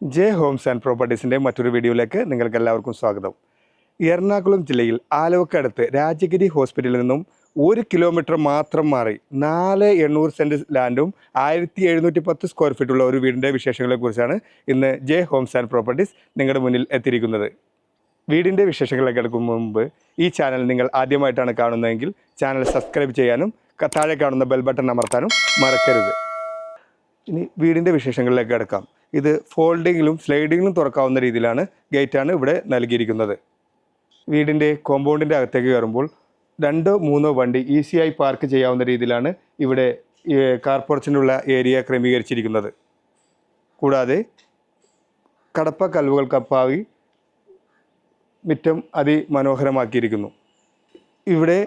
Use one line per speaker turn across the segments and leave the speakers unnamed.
J Holmes and പ്രോപ്പർട്ടീസിന്റെ മറ്റൊരു വീഡിയോയിലേക്ക് നിങ്ങൾക്ക് എല്ലാവർക്കും സ്വാഗതം. എറണാകുളം ജില്ലയിൽ ആലുവക്കടുത്ത് രാജഗിരി ഹോസ്പിറ്റലിൽ നിന്നും ഒരു കിലോമീറ്റർ മാത്രം മാറി നാല് എണ്ണൂറ് സെന്റ് ലാൻഡും ആയിരത്തി എഴുന്നൂറ്റി പത്ത് സ്ക്വയർ ഫീറ്റുള്ള ഒരു വീടിന്റെ വിശേഷങ്ങളെക്കുറിച്ചാണ് ഇന്ന് ജെ ഹോംസ് ആൻഡ് പ്രോപ്പർട്ടീസ് നിങ്ങളുടെ മുന്നിൽ എത്തിയിരിക്കുന്നത്. വീടിന്റെ വിശേഷങ്ങളിലേക്ക് എടുക്കും മുമ്പ് ഈ ചാനൽ നിങ്ങൾ ആദ്യമായിട്ടാണ് കാണുന്നതെങ്കിൽ ചാനൽ സബ്സ്ക്രൈബ് ചെയ്യാനും താഴെ കാണുന്ന ബെൽ ബട്ടൺ അമർത്താനും മറക്കരുത്. ഇനി വീടിന്റെ വിശേഷങ്ങളിലേക്ക് കിടക്കാം. ഇത് ഫോൾഡിങ്ങിലും സ്ലൈഡിങ്ങിലും തുറക്കാവുന്ന രീതിയിലാണ് ഗേറ്റാണ് ഇവിടെ നൽകിയിരിക്കുന്നത്. വീടിന്റെ കോമ്പൗണ്ടിന്റെ അകത്തേക്ക് കയറുമ്പോൾ രണ്ടോ മൂന്നോ വണ്ടി ഈസിയായി പാർക്ക് ചെയ്യാവുന്ന രീതിയിലാണ് ഇവിടെ കാർ പോർച്ചിനുള്ള ഏരിയ ക്രമീകരിച്ചിരിക്കുന്നത്. കൂടാതെ കടപ്പ കല്ലുകൾക്കപ്പാവി മുറ്റം അതിമനോഹരമാക്കിയിരിക്കുന്നു. ഇവിടെ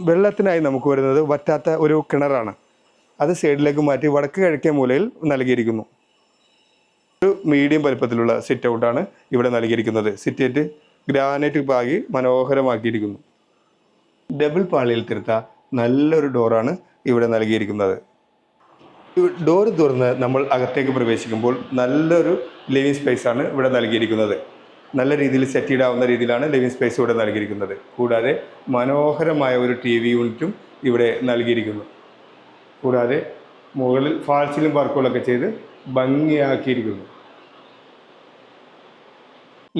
വെള്ളത്തിനായി നമുക്ക് വരുന്നത് വറ്റാത്ത ഒരു കിണറാണ്. അത് സൈഡിലേക്ക് മാറ്റി വടക്ക് കിഴക്കേ മൂലയിൽ നൽകിയിരിക്കുന്നു. ഒരു മീഡിയം വലുപ്പത്തിലുള്ള സിറ്റ് ഔട്ടാണ് ഇവിടെ നൽകിയിരിക്കുന്നത്. സിറ്റേറ്റ് ഗ്രാനൈറ്റ് പാകി മനോഹരമാക്കിയിരിക്കുന്നു. ഡബിൾ പാളിയിൽ തീർത്ത നല്ലൊരു ഡോറാണ് ഇവിടെ നൽകിയിരിക്കുന്നത്. ഡോർ തുറന്ന് നമ്മൾ അകത്തേക്ക് പ്രവേശിക്കുമ്പോൾ നല്ലൊരു ലിവിങ് സ്പേസ് ആണ് ഇവിടെ നൽകിയിരിക്കുന്നത്. നല്ല രീതിയിൽ സെറ്റ് ഇടാവുന്ന രീതിയിലാണ് ലിവിങ് സ്പേസ് ഇവിടെ നൽകിയിരിക്കുന്നത്. കൂടാതെ മനോഹരമായ ഒരു ടി വി യൂണിറ്റും ഇവിടെ നൽകിയിരിക്കുന്നു. കൂടാതെ മുകളിൽ ഫാൾസിലും വർക്കുകളൊക്കെ ചെയ്ത് ഭംഗിയാക്കിയിരിക്കുന്നു.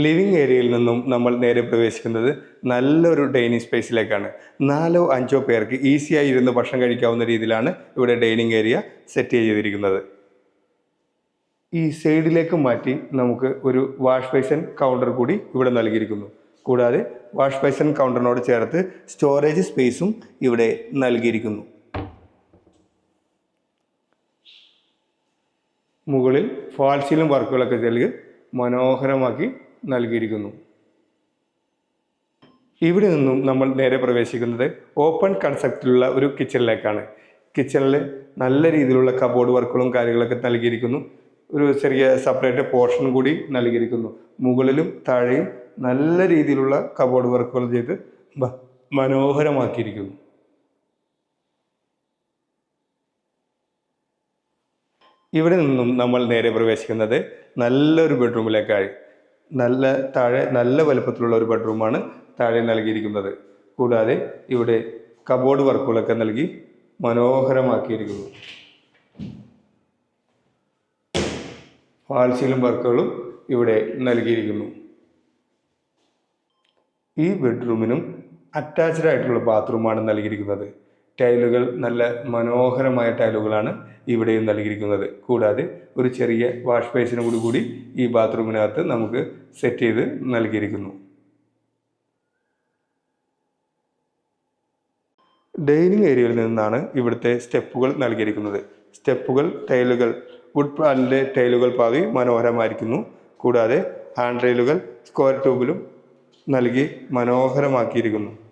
ലിവിങ് ഏരിയയിൽ നിന്നും നമ്മൾ നേരെ പ്രവേശിക്കുന്നത് നല്ലൊരു ഡൈനിങ് സ്പേസിലേക്കാണ്. നാലോ അഞ്ചോ പേർക്ക് ഈസിയായി ഇരുന്ന് ഭക്ഷണം കഴിക്കാവുന്ന രീതിയിലാണ് ഇവിടെ ഡൈനിങ് ഏരിയ സെറ്റ് ചെയ്തിരിക്കുന്നത്. ഈ സൈഡിലേക്ക് മാറ്റി നമുക്ക് ഒരു വാഷ് ബേസൻ കൗണ്ടർ കൂടി ഇവിടെ നൽകിയിരിക്കുന്നു. കൂടാതെ വാഷ് ബേസൻ കൗണ്ടറിനോട് ചേർത്ത് സ്റ്റോറേജ് സ്പേസും ഇവിടെ നൽകിയിരിക്കുന്നു. മുകളിൽ ഫാൾസിലും വർക്കുകളൊക്കെ നൽകി മനോഹരമാക്കി നൽകിയിരിക്കുന്നു. ഇവിടെ നിന്നും നമ്മൾ നേരെ പ്രവേശിക്കുന്നത് ഓപ്പൺ കൺസെപ്റ്റിലുള്ള ഒരു കിച്ചണിലേക്കാണ്. കിച്ചണിൽ നല്ല രീതിയിലുള്ള കബോർഡ് വർക്കുകളും കാര്യങ്ങളൊക്കെ നൽകിയിരിക്കുന്നു. ഒരു ചെറിയ സെപ്പറേറ്റ് പോർഷൻ കൂടി നൽകിയിരിക്കുന്നു. മുകളിലും താഴെയും നല്ല രീതിയിലുള്ള കബോർഡ് വർക്കുകൾ ചെയ്ത് മനോഹരമാക്കിയിരിക്കുന്നു. ഇവിടെ നിന്നും നമ്മൾ നേരെ പ്രവേശിക്കുന്നത് നല്ലൊരു ബെഡ്റൂമിലേക്കായി. നല്ല താഴെ നല്ല വലുപ്പത്തിലുള്ള ഒരു ബെഡ്റൂമാണ് താഴെ നൽകിയിരിക്കുന്നത്. കൂടാതെ ഇവിടെ കബോർഡ് വർക്കുകളൊക്കെ നൽകി മനോഹരമാക്കിയിരിക്കുന്നു. ഫാൾസീലും വർക്കുകളും ഇവിടെ നൽകിയിരിക്കുന്നു. ഈ ബെഡ്റൂമിനും അറ്റാച്ച്ഡ് ആയിട്ടുള്ള ബാത്റൂമാണ് നൽകിയിരിക്കുന്നത്. ടൈലുകൾ നല്ല മനോഹരമായ ടൈലുകളാണ് ഇവിടെയും നൽകിയിരിക്കുന്നത്. കൂടാതെ ഒരു ചെറിയ വാഷ് ബേസിനും കൂടി കൂടി ഈ ബാത്റൂമിനകത്ത് നമുക്ക് സെറ്റ് ചെയ്ത് നൽകിയിരിക്കുന്നു. ഡൈനിങ് ഏരിയയിൽ നിന്നാണ് ഇവിടുത്തെ സ്റ്റെപ്പുകൾ നൽകിയിരിക്കുന്നത്. സ്റ്റെപ്പുകൾ ടൈലുകൾ വുഡ് പ്ലാനിന്റെ ടൈലുകൾ പാകി മനോഹരമായിരിക്കുന്നു. കൂടാതെ ഹാൻഡ് റെയിലുകൾ സ്ക്വയർ ട്യൂബിലും നൽകി മനോഹരമാക്കിയിരിക്കുന്നു.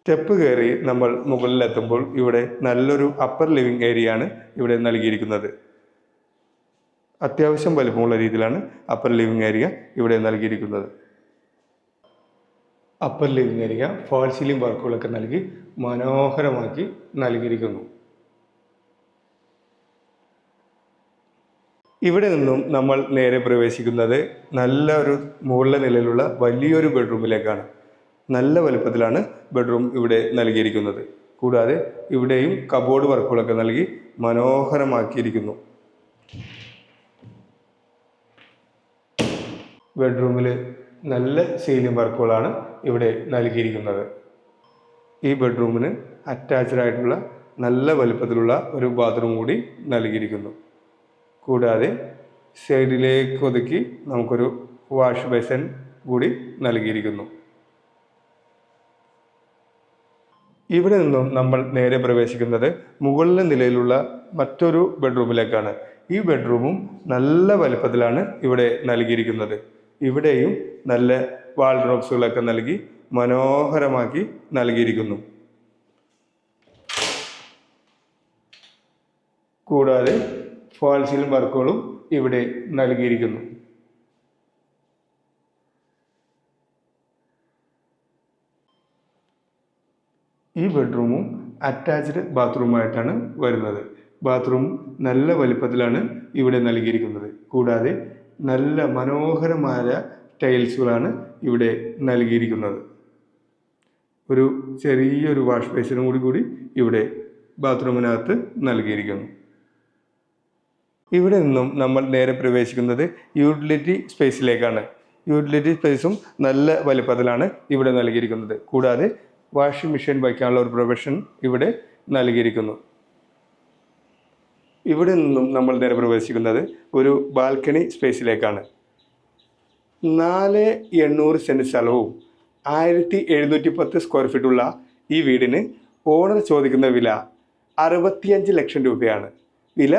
സ്റ്റെപ്പ് കയറി നമ്മൾ മുകളിലെത്തുമ്പോൾ ഇവിടെ നല്ലൊരു അപ്പർ ലിവിങ് ഏരിയ ആണ് ഇവിടെ നൽകിയിരിക്കുന്നത്. അത്യാവശ്യം വലുപ്പമുള്ള രീതിയിലാണ് അപ്പർ ലിവിങ് ഏരിയ ഇവിടെ നൽകിയിരിക്കുന്നത്. Upper living area fall ceiling വർക്കുകളൊക്കെ നൽകി മനോഹരമാക്കി നൽകിയിരിക്കുന്നു. ഇവിടെ നിന്നും നമ്മൾ നേരെ പ്രവേശിക്കുന്നത് നല്ല ഒരു മുകളിലെ നിലയിലുള്ള വലിയൊരു ബെഡ്റൂമിലേക്കാണ് നല്ല വലുപ്പത്തിലാണ് ബെഡ്റൂം ഇവിടെ നൽകിയിരിക്കുന്നത്. കൂടാതെ ഇവിടെയും കബോർഡ് വർക്കുകളൊക്കെ നൽകി മനോഹരമാക്കിയിരിക്കുന്നു. ബെഡ്റൂമിൽ നല്ല സീലിംഗ് വർക്കുകളാണ് ഇവിടെ നൽകിയിരിക്കുന്നത്. ഈ ബെഡ്റൂമിന് അറ്റാച്ച്ഡ് ആയിട്ടുള്ള നല്ല വലുപ്പത്തിലുള്ള ഒരു ബാത്റൂം കൂടി നൽകിയിരിക്കുന്നു. കൂടാതെ സൈഡിലേക്ക് ഒതുക്കി നമുക്കൊരു വാഷ് ബേസൻ കൂടി നൽകിയിരിക്കുന്നു. ഇവിടെ നിന്നും നമ്മൾ നേരെ പ്രവേശിക്കുന്നത് മുകളിലെ നിലയിലുള്ള മറ്റൊരു ബെഡ്റൂമിലേക്കാണ്. ഈ ബെഡ്റൂമും നല്ല വലുപ്പത്തിലാണ് ഇവിടെ നൽകിയിരിക്കുന്നത്. ഇവിടെയും നല്ല വാൾ ഡ്രോപ്സുകളൊക്കെ നൽകി മനോഹരമാക്കി നൽകിയിരിക്കുന്നു. കൂടാതെ ഫാൾസിലും വർക്കുകളും ഇവിടെ നൽകിയിരിക്കുന്നു. ഈ ബെഡ്റൂമും അറ്റാച്ച്ഡ് ബാത്റൂമായിട്ടാണ് വരുന്നത്. ബാത്റൂം നല്ല വലിപ്പത്തിലാണ് ഇവിടെ നൽകിയിരിക്കുന്നത്. കൂടാതെ നല്ല മനോഹരമായ ടൈൽസുകളാണ് ഇവിടെ നൽകിയിരിക്കുന്നത്. ഒരു ചെറിയൊരു വാഷ് ബേസിനും കൂടി കൂടി ഇവിടെ ബാത്റൂമിനകത്ത് നൽകിയിരിക്കുന്നു. ഇവിടെ നിന്നും നമ്മൾ നേരെ പ്രവേശിക്കുന്നത് യൂട്ടിലിറ്റി സ്പേസിലേക്കാണ് യൂട്ടിലിറ്റി സ്പേസും നല്ല വലിപ്പത്തിലാണ് ഇവിടെ നൽകിയിരിക്കുന്നത്. കൂടാതെ വാഷിംഗ് മെഷീൻ വയ്ക്കാനുള്ള ഒരു പ്രൊവിഷൻ ഇവിടെ നൽകിയിരിക്കുന്നു. ഇവിടെ നിന്നും നമ്മൾ നേരെ പ്രവേശിക്കുന്നത് ഒരു ബാൽക്കണി സ്പേസിലേക്കാണ്. നാല് എണ്ണൂറ് സെന്റ് സ്ഥലവും ആയിരത്തി എഴുന്നൂറ്റി പത്ത് സ്ക്വയർ ഫീറ്റുള്ള ഈ വീടിന് ഓണർ ചോദിക്കുന്ന വില അറുപത്തിയഞ്ച് ലക്ഷം രൂപയാണ്. വില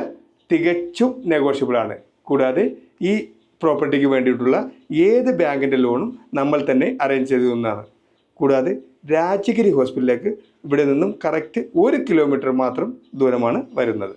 തികച്ചും നെഗോഷ്യബിളാണ് കൂടാതെ ഈ പ്രോപ്പർട്ടിക്ക് വേണ്ടിയിട്ടുള്ള ഏത് ബാങ്കിന്റെ ലോണും നമ്മൾ തന്നെ അറേഞ്ച് ചെയ്തു തന്നതാണ് കൂടാതെ രാജഗിരി ഹോസ്പിറ്റലിലേക്ക് ഇവിടെ നിന്നും കറക്റ്റ് ഒരു കിലോമീറ്റർ മാത്രം ദൂരമാണ് വരുന്നത്.